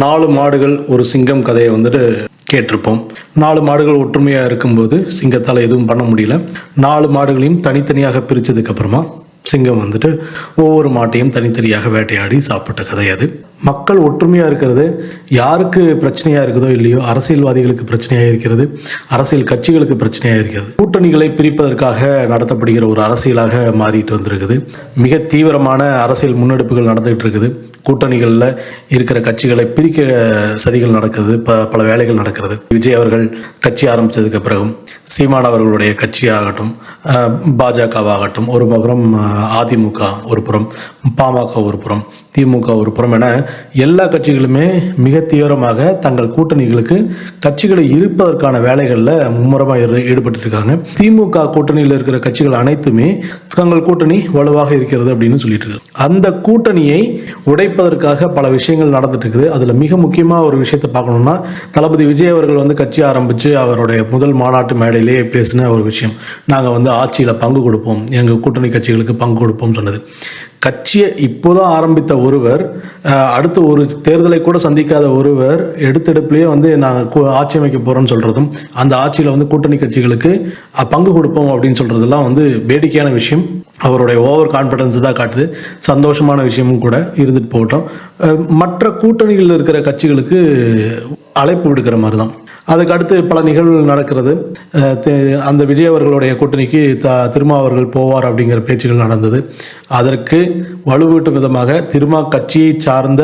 நாலு மாடுகள் ஒரு சிங்கம் கதையை வந்துட்டு கேட்டிருப்போம். நாலு மாடுகள் ஒற்றுமையாக இருக்கும்போது சிங்கத்தால் எதுவும் பண்ண முடியல. நாலு மாடுகளையும் தனித்தனியாக பிரித்ததுக்கப்புறமா சிங்கம் வந்துட்டு ஒவ்வொரு மாட்டையும் தனித்தனியாக வேட்டையாடி சாப்பிட்ட கதை அது. மக்கள் ஒற்றுமையாக இருக்கிறது யாருக்கு பிரச்சனையாக இருக்குதோ இல்லையோ அரசியல்வாதிகளுக்கு பிரச்சனையாக இருக்கிறது அரசியல் கட்சிகளுக்கு பிரச்சனையாக இருக்கிறது. கூட்டணிகளை பிரிப்பதற்காக நடத்தப்படுகிற ஒரு அரசியலாக மாறிட்டு வந்திருக்குது. மிக தீவிரமான அரசியல் முன்னெடுப்புகள் நடந்துகிட்டு இருக்குது. கூட்டணிகளில் இருக்கிற கட்சிகளை பிரிக்க சதிகள் நடக்குது ப பல வேலைகள் நடக்கிறது. விஜய் அவர்கள் கட்சி ஆரம்பித்ததுக்கு பிறகும் சீமான் அவர்களுடைய கட்சியாகட்டும் ஆகட்டும் பாஜகவாகட்டும் ஒரு புறம் அதிமுக ஒரு புறம் பாமக ஒரு புறம் திமுக ஒரு புறம் என எல்லா கட்சிகளுமே மிக தீவிரமாக தங்கள் கூட்டணிகளுக்கு கட்சிகளை இருப்பதற்கான வேலைகளில் மும்முரமாக ஈடுபட்டு இருக்காங்க. திமுக கூட்டணியில் இருக்கிற கட்சிகள் அனைத்துமே தங்கள் கூட்டணி வலுவாக இருக்கிறது அப்படின்னு சொல்லிட்டு இருக்கு அந்த கூட்டணியை உடை உடைப்பதற்காக பல விஷயங்கள் நடந்துட்டு இருக்குது அதில் மிக முக்கியமாக ஒரு விஷயத்தை பார்க்கணும்னா தளபதி விஜய் அவர்கள் வந்து கட்சி ஆரம்பித்து அவருடைய முதல் மாநாட்டு மேடையிலேயே பேசின ஒரு விஷயம். நாங்கள் வந்து ஆட்சியில் பங்கு கொடுப்போம். எங்கள் கூட்டணி கட்சிகளுக்கு பங்கு கொடுப்போம் சொன்னது. கட்சியை இப்போதான் ஆரம்பித்த ஒருவர் அடுத்த ஒரு தேர்தலை கூட சந்திக்காத ஒருவர் எடுத்தெடுப்புலேயே வந்து நாங்கள் ஆட்சி அமைக்க போகிறோம்னு சொல்கிறதும் அந்த ஆட்சியில் வந்து கூட்டணி கட்சிகளுக்கு பங்கு கொடுப்போம் அப்படின்னு சொல்கிறதெல்லாம் வந்து வேடிக்கையான விஷயம். அவருடைய ஓவர் கான்ஃபிடன்ஸ் தான் காட்டுது. சந்தோஷமான விஷயமும் கூட இருந்துட்டு போகட்டும். மற்ற கூட்டணிகளில் இருக்கிற கட்சிகளுக்கு அழைப்பு விடுக்கிற மாதிரி தான் அதுக்கு அடுத்து பல நிகழ்வுகள் நடக்கிறது. அந்த விஜய் அவர்களுடைய கூட்டணிக்கு த திருமா அவர்கள் போவார் அப்படிங்கிற பேச்சுகள் நடந்தது. அதற்கு வலுவூட்டும் விதமாக திருமா கட்சியை சார்ந்த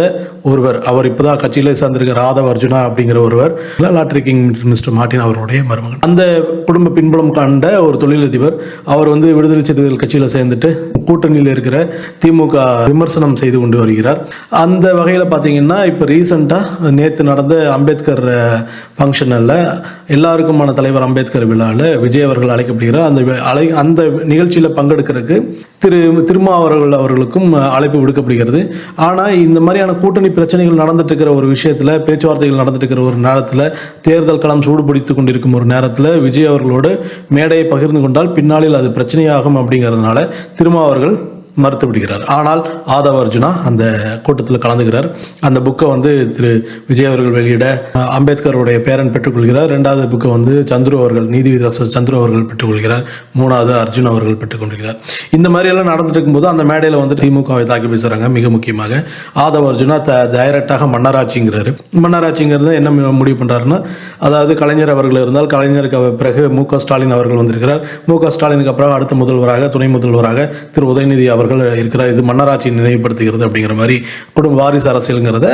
ஒருவர். அவர் இப்போதான் கட்சியில சார்ந்திருக்க ராதவ் அர்ஜுனா அப்படிங்கிற ஒருவர். லாட்ரி கிங் மிஸ்டர் மார்ட்டின் அவருடைய மருமகன். அந்த குடும்ப பின்புலம் கண்ட ஒரு தொழிலதிபர் அவர் வந்து விடுதலை சிறுத்தைகள் கட்சியில் சேர்ந்துட்டு கூட்டணியில் இருக்கிற திமுக விமர்சனம் செய்து கொண்டு வருகிறார். அந்த வகையில் பார்த்தீங்கன்னா இப்போ ரீசெண்டாக நேற்று நடந்த அம்பேத்கர் ஃபங்க்ஷனில் எல்லாருக்குமான தலைவர் அம்பேத்கர் விழாவில் விஜய் அவர்கள் அழைக்கப்படுகிறார். அந்த அழை அந்த நிகழ்ச்சியில் பங்கெடுக்கிறதுக்கு திரு திருமாவர்கள் அவர்களுக்கும் அழைப்பு விடுக்கப்படுகிறது. ஆனால் இந்த மாதிரியான கூட்டணி பிரச்சனைகள் நடந்துட்டு இருக்கிற ஒரு விஷயத்தில் பேச்சுவார்த்தைகள் நடந்துட்டு இருக்கிற ஒரு நேரத்தில் தேர்தல் களம் சூடுபிடித்து கொண்டிருக்கும் ஒரு நேரத்தில் விஜய் அவர்களோடு மேடையை பகிர்ந்து கொண்டால் பின்னாளில் அது பிரச்சனையாகும் அப்படிங்கிறதுனால திருமாவர்கள் மறுத்து விடுகிறார் ஆனால் ஆதவ அர்ஜுனா அந்த கூட்டத்தில் கலந்துகிறார். அந்த புக்கை வந்து திரு விஜய் அவர்கள் வெளியிட அம்பேத்கருடைய பேரன் பெற்றுக்கொள்கிறார். ரெண்டாவது புக்கை வந்து சந்துரு அவர்கள் நீதிவிதர் சந்துரு அவர்கள் பெற்றுக்கொள்கிறார். மூணாவது அர்ஜுன் அவர்கள் பெற்றுக்கொள்கிறார் இந்த மாதிரியெல்லாம் நடந்துட்டு இருக்கும்போது அந்த மேடையில் வந்து திமுகவை தாக்கி பேசுகிறாங்க மிக முக்கியமாக. ஆதவ அர்ஜுனா த டைரக்டாக மன்னராட்சிங்கிறாரு. மன்னராட்சிங்கிறது என்ன முடிவு பண்ணுறாருன்னா அதாவது கலைஞர் அவர்கள் இருந்தால் கலைஞருக்கு பிறகு மு க ஸ்டாலின் அவர்கள் வந்திருக்கிறார். மு க ஸ்டாலினுக்கு அப்புறம் அடுத்த முதல்வராக துணை முதல்வராக திரு உதயநிதி அவர்கள் இருக்கிறார் இது மன்னராட்சி நினைவுபடுத்துகிறது அப்படிங்கிற மாதிரி குடும்ப வாரிசு அரசியலுங்கிறத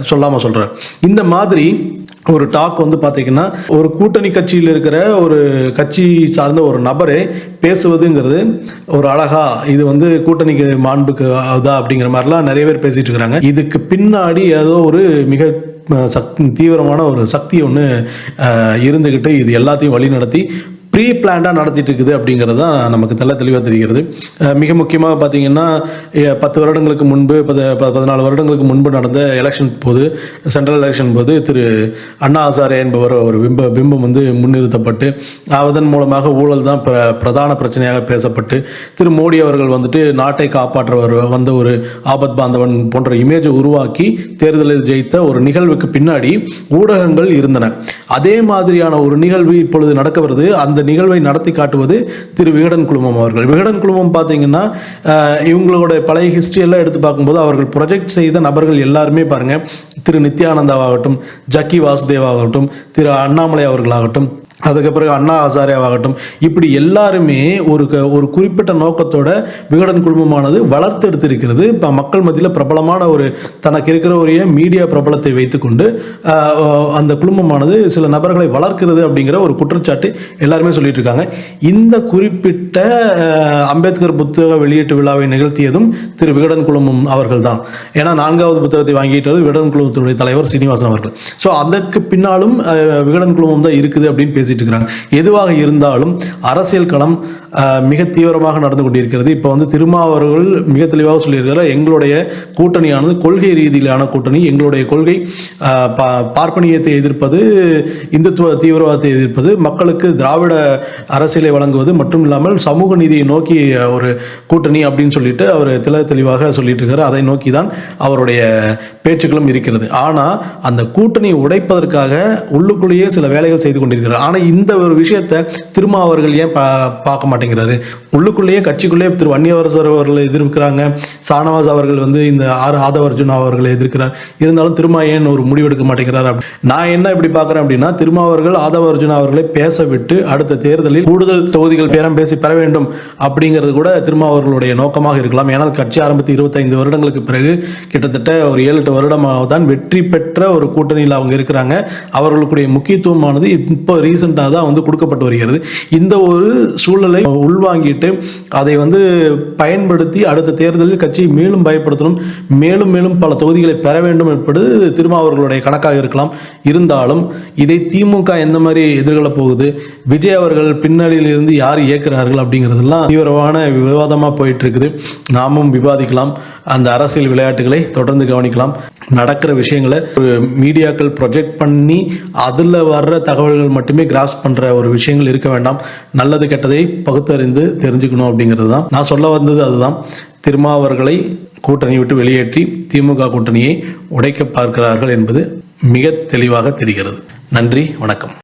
சொல்லாமல் சொல்கிறார் இந்த மாதிரி ஒரு டாக் வந்து பார்த்தீங்கன்னா ஒரு கூட்டணி கட்சியில் இருக்கிற ஒரு கட்சி சார்ந்த ஒரு நபரே பேசுவதுங்கிறது ஒரு அழகா இது வந்து கூட்டணிக்கு மாண்புக்கு அதா அப்படிங்கிற மாதிரிலாம் நிறைய பேர் பேசிட்டு இருக்கிறாங்க. இதுக்கு பின்னாடி ஏதோ ஒரு மிக சக்தி சக் தீவிரமான ஒரு சக்தி ஒன்று இருந்துக்கிட்டு இது எல்லாத்தையும் வழி நடத்தி ப்ரீ பிளான்டாக நடத்திட்டு இருக்குது அப்படிங்கிறது தான் நமக்கு தெல்ல தெளிவாக தெரிகிறது. மிக முக்கியமாக பார்த்தீங்கன்னா பத்து வருடங்களுக்கு முன்பு பத ப- பதினாலு வருடங்களுக்கு முன்பு நடந்த எலெக்ஷன் போது சென்ட்ரல் எலெக்ஷன் போது திரு அண்ணா ஹசாரே என்பவர் ஒரு பிம்ப பிம்பம் வந்து முன்னிறுத்தப்பட்டு அதன் மூலமாக ஊழல் தான் பிர பிரதான பிரச்சனையாக பேசப்பட்டு திரு மோடி அவர்கள் வந்துட்டு நாட்டை காப்பாற்றவர் வந்த ஒரு ஆபத் பாந்தவன் போன்ற இமேஜை உருவாக்கி தேர்தலில் ஜெயித்த ஒரு நிகழ்வுக்கு பின்னாடி ஊடகங்கள் இருந்தன. அதே மாதிரியான ஒரு நிகழ்வு இப்பொழுது நடக்க வருது. அந்த நிகழ்வை நடத்தி காட்டுவது திரு விகடன் குழுமம் அவர்கள். விகடன் குழுமம் பார்த்தீங்கன்னா இவங்களோட பழைய ஹிஸ்டரி எல்லாம் எடுத்து பார்க்கும்போது அவர்கள் ப்ரொஜெக்ட் செய்த நபர்கள் எல்லாருமே பாருங்க. திரு நித்யானந்தாவாகட்டும் ஜக்கி வாசுதேவாகட்டும் திரு அண்ணாமலை அவர்களாகட்டும் அதுக்கு பிறகு அண்ணா ஆசாரியாவாகட்டும் இப்படி எல்லாருமே ஒரு க- ஒரு குறிப்பிட்ட நோக்கத்தோட விகடன் குழுமமானது வளர்த்தெடுத்திருக்கிறது இப்போ மக்கள் மத்தியில் பிரபலமான ஒரு தனக்கு இருக்கிற ஒரு மீடியா பிரபலத்தை வைத்துக்கொண்டு அந்த குழுமமானது சில நபர்களை வளர்க்கிறது அப்படிங்கிற ஒரு குற்றச்சாட்டு எல்லாருமே சொல்லிட்டு இருக்காங்க இந்த குறிப்பிட்ட அம்பேத்கர் புத்தக வெளியீட்டு விழாவை நிகழ்த்தியதும் திரு விகடன் குழுமம் அவர்கள் தான் ஏன்னா நான்காவது புத்தகத்தை வாங்கிட்டது விகடன் குழுமத்துடைய தலைவர் சீனிவாசன் அவர்கள். ஸோ அதற்கு பின்னாலும் விகடன் குழுமம் தான் இருக்குது அப்படின்னு பேசி பேசிட்டு இருக்கிறாங்க எதுவாக இருந்தாலும் அரசியல் களம் மிக தீவிரமாக நடந்து கொண்டிருக்கிறது. இப்போ வந்து திருமாவர்கள் மிக தெளிவாக சொல்லியிருக்கிறார் எங்களுடைய கூட்டணியானது கொள்கை ரீதியிலான கூட்டணி எங்களுடைய கொள்கை பார்ப்பனியத்தை எதிர்ப்பது இந்துத்துவ தீவிரவாதத்தை எதிர்ப்பது மக்களுக்கு திராவிட அரசியலை வழங்குவது மட்டும் இல்லாமல் சமூக நீதியை நோக்கி ஒரு கூட்டணி அப்படின்னு சொல்லிட்டு அவர் தெல தெளிவாக சொல்லிட்டு இருக்கிறார் அதை நோக்கி தான் அவருடைய பேச்சுக்களும் இருக்கிறது. ஆனால் அந்த கூட்டணி உடைப்பதற்காக உள்ளுக்குள்ளேயே சில வேலைகள் செய்து கொண்டிருக்கிறார். ஆனால் இந்த ஒரு விஷயத்தை திருமா அவர்கள் ஏன் பா பார்க்க மாட்டேங்கிறாரு? உள்ளுக்குள்ளேயே கட்சிக்குள்ளேயே திரு வன்னியவரசர் அவர்களை எதிர்க்கிறாங்க. சானவாஸ் அவர்கள் வந்து இந்த ஆர். ஆதவர்ஜுன் அவர்களை எதிர்க்கிறார். இருந்தாலும் திருமா ஏன் ஒரு முடிவெடுக்க மாட்டேங்கிறார் அப்படி நான் என்ன இப்படி பார்க்குறேன் அப்படின்னா திருமா அவர்கள் ஆதவர்ஜுன் அவர்களை பேச விட்டு அடுத்த தேர்தலில் கூடுதல் தொகுதிகள் பேரம் பேசி பெற வேண்டும் அப்படிங்கிறது கூட திருமா அவர்களுடைய நோக்கமாக இருக்கலாம். ஏன்னால் கட்சி ஆரம்பித்து இருபத்தைந்து வருடங்களுக்கு பிறகு கிட்டத்தட்ட ஒரு ஏழு எட்டு வருடமாக தான் வெற்றி பெற்ற ஒரு கூட்டணியில் அவங்க இருக்கிறாங்க. அவர்களுக்குடைய முக்கியத்துவமானது இப்போ ரீசெண்டாக தான் வந்து கொடுக்கப்பட்டு வருகிறது. இந்த ஒரு சூழலை உள்வாங்கிட்டு அதை வந்து பயன்படுத்தி அடுத்த தேர்தலில் கட்சியை மேலும் பயப்படுத்தணும் மேலும் மேலும் பல தொகுதிகளை பெற வேண்டும் என்பது திருமாவர்களுடைய கணக்காக இருக்கலாம். இருந்தாலும் இதை திமுக எந்த மாதிரி எதிர்கொள்ள போகுது? விஜய் அவர்கள் பின்னணியில் இருந்து யார் இயக்குறார்கள் அப்படிங்கிறதெல்லாம் தீவிரமான விவாதமாக போயிட்டு இருக்குது. நாமும் விவாதிக்கலாம். அந்த அரசியல் விளையாட்டுகளை தொடர்ந்து கவனிக்கலாம். நடக்கிற விஷயங்களை மீடியாக்கள் ப்ரொஜெக்ட் பண்ணி அதில் வர்ற தகவல்கள் மட்டுமே கிராஸ் பண்ணுற ஒரு விஷயங்கள் இருக்க வேண்டாம். நல்லது கெட்டதை பகுத்தறிந்து தெரிஞ்சுக்கணும் அப்படிங்கிறது தான். நான் சொல்ல வந்தது அதுதான். திருமாவர்களை கூட்டணி விட்டு வெளியேற்றி திமுக கூட்டணியை உடைக்க பார்க்கிறார்கள் என்பது மிக தெளிவாக தெரிகிறது. நன்றி வணக்கம்.